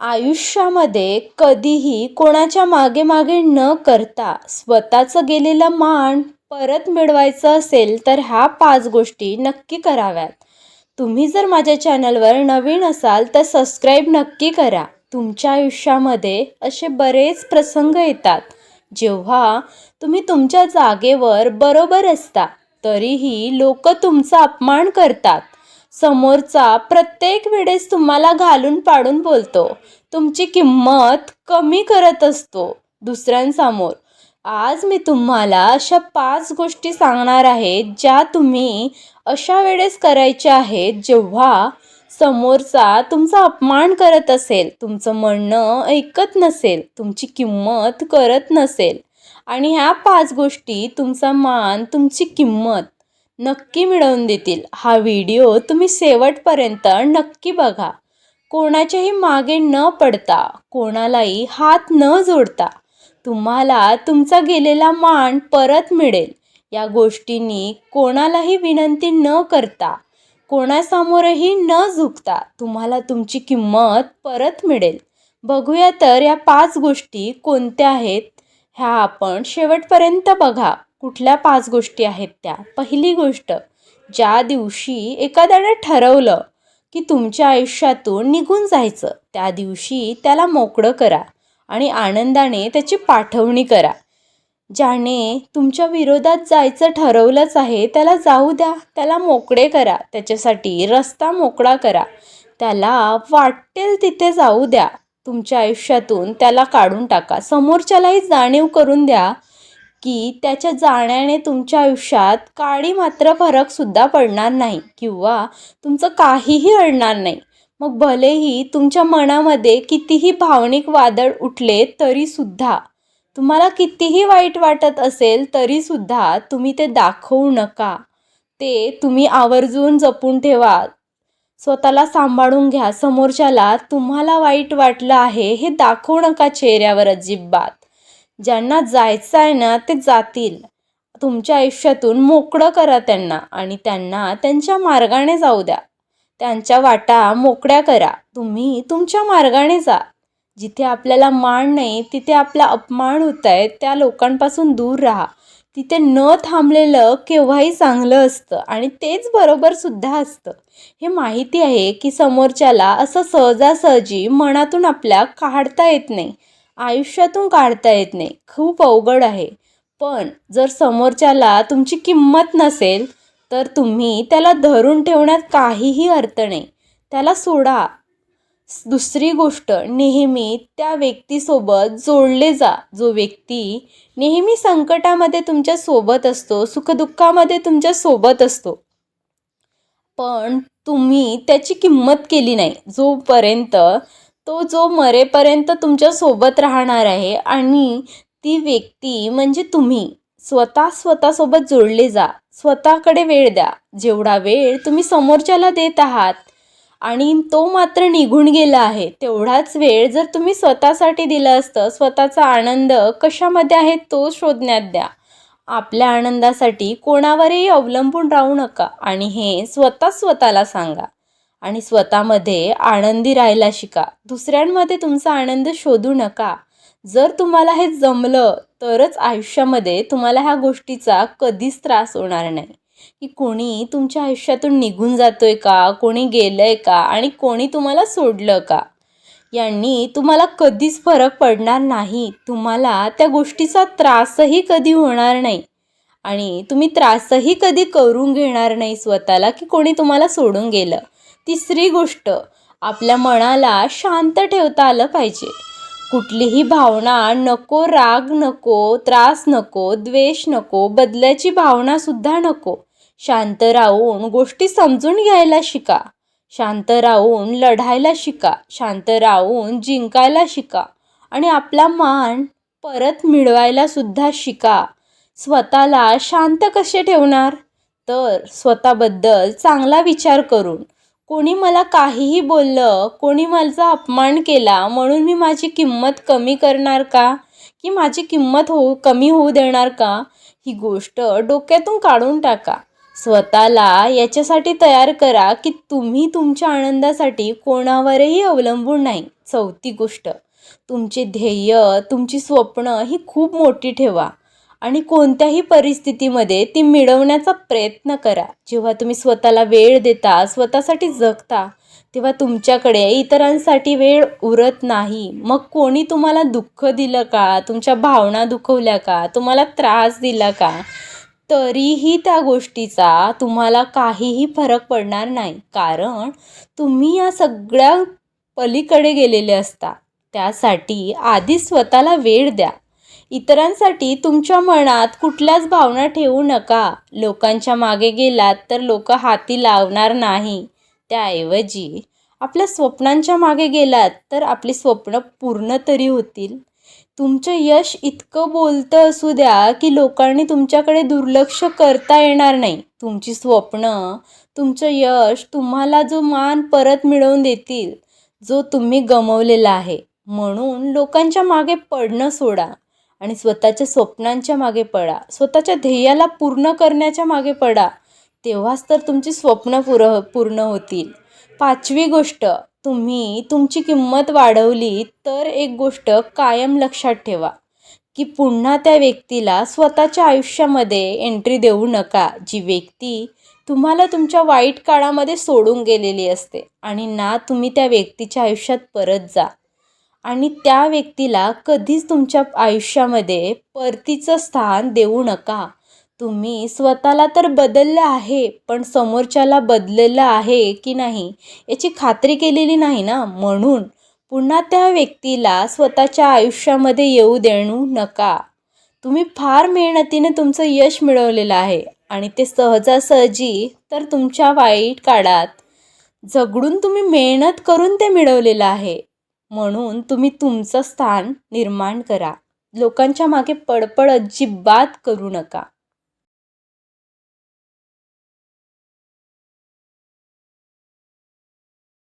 आयुष्यामध्ये कधीही कोणाच्या मागे मागे न करता स्वतःचं गेलेलं मान परत मिळवायचं असेल तर ह्या पाच गोष्टी नक्की कराव्यात. तुम्ही जर माझ्या चॅनलवर नवीन असाल तर सबस्क्राईब नक्की करा. तुमच्या आयुष्यामध्ये असे बरेच प्रसंग येतात. जेव्हा तुम्ही तुमच्या जागेवर बरोबर असता तरीही लोक तुमचा अपमान करतात. समोरचा प्रत्येक वेळेस तुम्हाला घालून पाडून बोलतो. तुमची किंमत कमी करत असतो दुसऱ्यांसमोर. आज मी तुम्हाला अशा पाच गोष्टी सांगणार आहे ज्या तुम्ही अशा वेळेस करायच्या आहेत जेव्हा समोरचा तुमचा अपमान करत असेल तुमचं म्हणणं ऐकत नसेल तुमची किंमत करत नसेल. आणि ह्या पाच गोष्टी तुमचा मान तुमची किंमत नक्की मिळवून देतील. हा व्हिडिओ तुम्ही शेवटपर्यंत नक्की बघा. कोणाच्याही मागे न पडता कोणालाही हात न जोडता तुम्हाला तुमचा गेलेला मान परत मिळेल. या गोष्टींनी कोणालाही विनंती न करता कोणासमोरही न झुकता तुम्हाला तुमची किंमत परत मिळेल. बघूया तर या पाच गोष्टी कोणत्या आहेत ह्या आपण शेवटपर्यंत बघा. कुठल्या पाच गोष्टी आहेत त्या? पहिली गोष्ट ज्या दिवशी एखाद्याने ठरवलं की तुमच्या आयुष्यातून निघून जायचं त्या दिवशी त्याला मोकळं करा आणि आनंदाने त्याची पाठवणी करा. ज्याने तुमच्या विरोधात जायचं ठरवलंच आहे त्याला जाऊ द्या त्याला मोकळे करा त्याच्यासाठी रस्ता मोकळा करा. त्याला वाटेल तिथे जाऊ द्या. तुमच्या आयुष्यातून त्याला काढून टाका. समोरच्यालाही जाणीव करून द्या की त्याच्या जाण्याने तुमच्या आयुष्यात काळी मात्र फरकसुद्धा पडणार नाही किंवा तुमचं काहीही अडणार नाही. मग भलेही तुमच्या मनामध्ये कितीही भावनिक वादळ उठले तरीसुद्धा तुम्हाला कितीही वाईट वाटत असेल तरीसुद्धा तुम्ही ते दाखवू नका. ते तुम्ही आवर्जून जपून ठेवा. स्वतःला सांभाळून घ्या. समोरच्याला तुम्हाला वाईट वाटलं आहे हे दाखवू नका चेहऱ्यावर अजिबात. ज्यांना जायचं आहे ना ते जातील. तुमच्या आयुष्यातून मोकळं करा त्यांना आणि त्यांना त्यांच्या मार्गाने जाऊ द्या. त्यांच्या वाटा मोकळ्या करा. तुम्ही तुमच्या मार्गाने जा. जिथे आपल्याला मान नाही तिथे आपला अपमान होत आहे त्या लोकांपासून दूर राहा. तिथे न थांबलेलं केव्हाही चांगलं असतं आणि तेच बरोबर सुद्धा असतं. हे माहिती आहे की समोरच्याला असं सहजासहजी मनातून आपल्या काढता येत नाही. आयुष्यातून काढता येत नाही. खूप अवघड आहे. पण जर समोरच्याला तुमची किंमत नसेल तर तुम्ही त्याला धरून ठेवण्यात काहीही अर्थ नाही. त्याला सोडा. दुसरी गोष्ट नेहमी त्या व्यक्तीसोबत जोडले जा. जो व्यक्ती नेहमी संकटामध्ये तुमच्यासोबत असतो सुखदुःखामध्ये तुमच्यासोबत असतो. पण तुम्ही त्याची किंमत केली नाही. जोपर्यंत तो जो मरेपर्यंत तुमच्यासोबत राहणार आहे आणि ती व्यक्ती म्हणजे तुम्ही. स्वतः स्वतःसोबत जोडले जा. स्वतःकडे वेळ द्या. जेवढा वेळ तुम्ही समोरच्याला देत आहात आणि तो मात्र निघून गेला आहे तेवढाच वेळ जर तुम्ही स्वतःसाठी दिलं असतं स्वतःचा आनंद कशामध्ये आहे तो शोधण्यात द्या. आपल्या आनंदासाठी कोणावरही अवलंबून राहू नका आणि हे स्वतः स्वतःला सांगा. आणि स्वतःमध्ये आनंदी राहायला शिका. दुसऱ्यांमध्ये तुमचा आनंद शोधू नका. जर तुम्हाला हे जमलं तरच आयुष्यामध्ये तुम्हाला ह्या गोष्टीचा कधीच त्रास होणार नाही. की कोणी तुमच्या आयुष्यातून निघून जातोय का? कोणी गेलंय का? आणि कोणी तुम्हाला सोडलं का? यांनी तुम्हाला कधीच फरक पडणार नाही. तुम्हाला त्या गोष्टीचा त्रासही कधी होणार नाही. आणि तुम्ही त्रासही कधी करून घेणार नाही स्वतःला की कोणी तुम्हाला सोडून गेलं. तिसरी गोष्ट आपल्या मनाला शांत ठेवता आलं पाहिजे. कुठलीही भावना नको राग नको त्रास नको द्वेष नको बदल्याची भावनासुद्धा नको. शांत राहून गोष्टी समजून घ्यायला शिका. शांत राहून लढायला शिका. शांत राहून जिंकायला शिका. आणि आपला मान परत मिळवायला सुद्धा शिका. स्वतःला शांत कसे ठेवणार? तर स्वतःबद्दल चांगला विचार करून कोणी मला काहीही बोललं कोणी माझा अपमान केला म्हणून मी माझी किंमत कमी करणार का? की माझी किंमत होऊ कमी होऊ देणार का? ही गोष्ट डोक्यातून काढून टाका. स्वतःला याच्यासाठी तयार करा की तुम्ही तुमच्या आनंदासाठी कोणावरही अवलंबून नाही. चौथी गोष्ट तुमचे ध्येय तुमची स्वप्न ही खूप मोठी ठेवा. आणि कोणत्याही परिस्थितीमध्ये ती मिळवण्याचा प्रयत्न करा. जेव्हा तुम्ही स्वतःला वेळ देता स्वतःसाठी जगता तेव्हा तुमच्याकडे इतरांसाठी वेळ उरत नाही. मग कोणी तुम्हाला दुःख दिलं का? तुमच्या भावना दुखवल्या का? तुम्हाला त्रास दिला का? तरीही त्या गोष्टीचा तुम्हाला काहीही फरक पडणार नाही. कारण तुम्ही या सगळ्या पलीकडे गेलेले असता. त्यासाठी आधी स्वतःला वेळ द्या. इतरांसाठी तुमच्या मनात कुठल्याच भावना ठेवू नका. लोकांच्या मागे गेलात तर लोक हाती लावणार नाही. त्याऐवजी आपल्या स्वप्नांच्या मागे गेलात तर आपली स्वप्न पूर्ण तरी होतील. तुमचं यश इतकं बोलतं असू द्या की लोकांनी तुमच्याकडे दुर्लक्ष करता येणार नाही. तुमची स्वप्न तुमचं यश तुम्हाला जो मान परत मिळवून देतील जो तुम्ही गमवलेला आहे. म्हणून लोकांच्या मागे पडणं सोडा. आणि स्वतःच्या स्वप्नांच्या मागे पडा. स्वतःच्या ध्येयाला पूर्ण करण्याच्या मागे पडा. तेव्हाच तर तुमची स्वप्न पुर पूर्ण होतील. पाचवी गोष्ट तुम्ही तुमची किंमत वाढवली तर एक गोष्ट कायम लक्षात ठेवा की पुन्हा त्या व्यक्तीला स्वतःच्या आयुष्यामध्ये एंट्री देऊ नका. जी व्यक्ती तुम्हाला तुमच्या वाईट काळामध्ये सोडून गेलेली असते आणि ना तुम्ही त्या व्यक्तीच्या आयुष्यात परत जा. आणि त्या व्यक्तीला कधीच तुमच्या आयुष्यामध्ये परतीचं स्थान देऊ नका. तुम्ही स्वतःला तर बदललं आहे पण समोरच्याला बदललेलं आहे की नाही याची खात्री केलेली नाही ना? म्हणून पुन्हा त्या व्यक्तीला स्वतःच्या आयुष्यामध्ये येऊ देणू नका. तुम्ही फार मेहनतीने तुमचं यश मिळवलेलं आहे आणि ते सहजासहजी तर तुमच्या वाईट काळात झगडून तुम्ही मेहनत करून ते मिळवलेलं आहे. म्हणून तुम्ही तुमचं स्थान निर्माण करा. लोकांच्या मागे पडपड अजिबात करू नका.